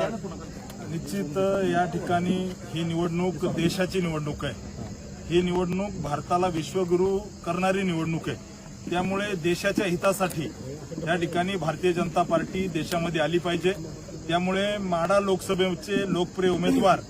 निश्चित या ठिकाणी ही निवडणूक देशाची निवडणूक आहे. ही निवडणूक भारताला विश्वगुरू करणारी निवडणूक आहे. त्यामुळे देशाच्या हितासाठी या ठिकाणी भारतीय जनता पार्टी देशामध्ये आली पाहिजे. त्यामुळे माडा लोकसभेचे लोकप्रिय उमेदवार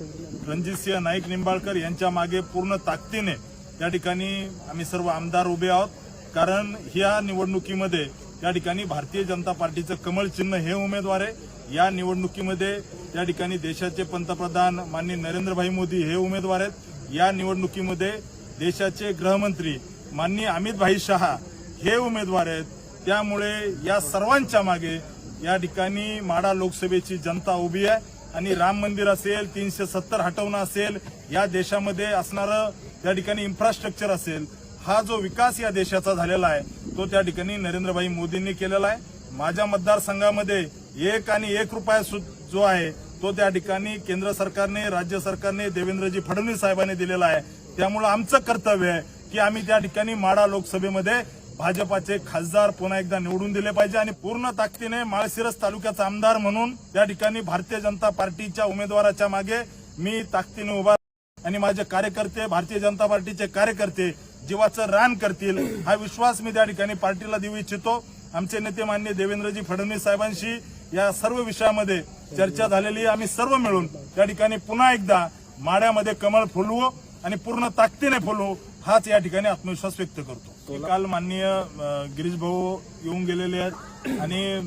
रणजितसिंह नाईक निंबाळकर यांच्या मागे पूर्ण ताकदीने या ठिकाणी आम्ही सर्व आमदार उभे आहोत. कारण ह्या निवडणुकीमध्ये या ठिकाणी भारतीय जनता पार्टीचं कमळ चिन्ह हे उमेदवार आहे. या निवडणुकीमध्ये या ठिकाणी देशाचे पंतप्रधान माननीय नरेंद्रभाई मोदी हे उमेदवार आहेत. या निवडणुकीमध्ये देशाचे गृहमंत्री माननीय अमित भाई शहा हे उमेदवार आहेत. त्यामुळे या सर्वांच्या मागे या ठिकाणी माडा लोकसभेची जनता उभी आहे आणि राम मंदिर असेल तीनशे सत्तर हटवणं असेल या देशामध्ये असणारं त्या ठिकाणी इन्फ्रास्ट्रक्चर असेल हा जो विकास या देशाचा झालेला आहे तो त्या ठिकाणी नरेंद्रभाई मोदींनी केलेला आहे. माझ्या मतदारसंघामध्ये एक आणि एक रुपया जो आहे तो त्या ठिकाणी केंद्र सरकारने राज्य सरकारने देवेंद्रजी फडणवीस साहेबांनी दिलेला आहे. त्यामुळं आमचं कर्तव्य आहे की आम्ही त्या ठिकाणी माडा लोकसभेमध्ये भाजपाचे खासदार पुन्हा एकदा निवडून दिले पाहिजे आणि पूर्ण ताकदीने माळशिरस तालुक्याचा आमदार म्हणून त्या ठिकाणी भारतीय जनता पार्टीच्या उमेदवाराच्या मागे मी ताकदीने उभा आणि माझे कार्यकर्ते भारतीय जनता पार्टीचे कार्यकर्ते जीवाचं रान करतील हा विश्वास मी त्या ठिकाणी पार्टीला देऊ इच्छितो. आमचे नेते मान्य देवेंद्रजी फडणवीस साहेबांशी या सर्व विषयामध्ये चर्चा झालेली आम्ही सर्व मिळून त्या ठिकाणी पुन्हा एकदा माड्यामध्ये कमळ फुलवू आणि पूर्ण ताकदीने फुलवू हाच या ठिकाणी आत्मविश्वास व्यक्त करतो. काल माननीय गिरीश भाऊ येऊन गेलेले आहेत आणि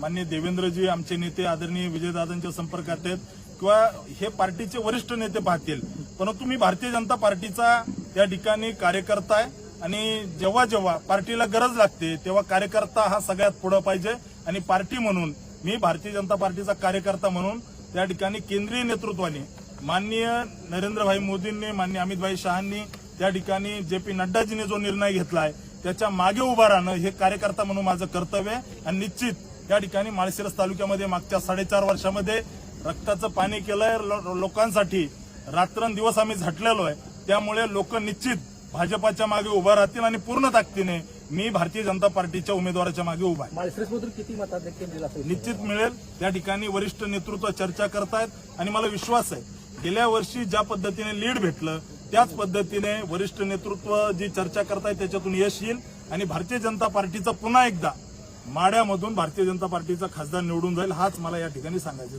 माननीय देवेंद्रजी आमचे नेते आदरणीय विजयदादांच्या संपर्कात आहेत. किंवा हे पार्टीचे वरिष्ठ नेते पाहतील. परंतु मी भारतीय जनता पार्टीचा त्या ठिकाणी कार्यकर्ता आहे आणि जेव्हा जेव्हा पार्टीला गरज लागते तेव्हा कार्यकर्ता हा सगळ्यात पुढे पाहिजे. आणि पार्टी म्हणून मी भारतीय जनता पार्टीचा कार्यकर्ता म्हणून त्या ठिकाणी केंद्रीय नेतृत्वाने माननीय नरेंद्रभाई मोदींनी माननीय अमितभाई शहांनी त्या ठिकाणी जे पी नड्डाजीने जो निर्णय घेतलाय त्याच्यामागे उभा राहणं हे कार्यकर्ता म्हणून माझं कर्तव्य आहे. आणि निश्चित या ठिकाणी माळशिरस तालुक्यामध्ये मागच्या साडेचार वर्षामध्ये रक्ताचं पाणी केलंय. लो- लोकांसाठी रात्रंदिवस आम्ही झटलेलो आहे. त्यामुळे लोक निश्चित भाजपाच्या मागे उभा राहतील आणि पूर्ण ताकदीने मी भारतीय जनता पार्टीच्या उमेदवाराच्या मागे उभा आहे. किती निश्चित मिळेल. त्या ठिकाणी वरिष्ठ नेतृत्व चर्चा करतायत आणि मला विश्वास आहे गेल्या वर्षी ज्या पद्धतीने लीड भेटलं त्याच पद्धतीने वरिष्ठ नेतृत्व जी चर्चा करतायत त्याच्यातून यश येईल. आणि भारतीय जनता पार्टीचा पुन्हा एकदा माड्यामधून भारतीय जनता पार्टीचा खासदार निवडून जाईल हाच मला या ठिकाणी सांगायचं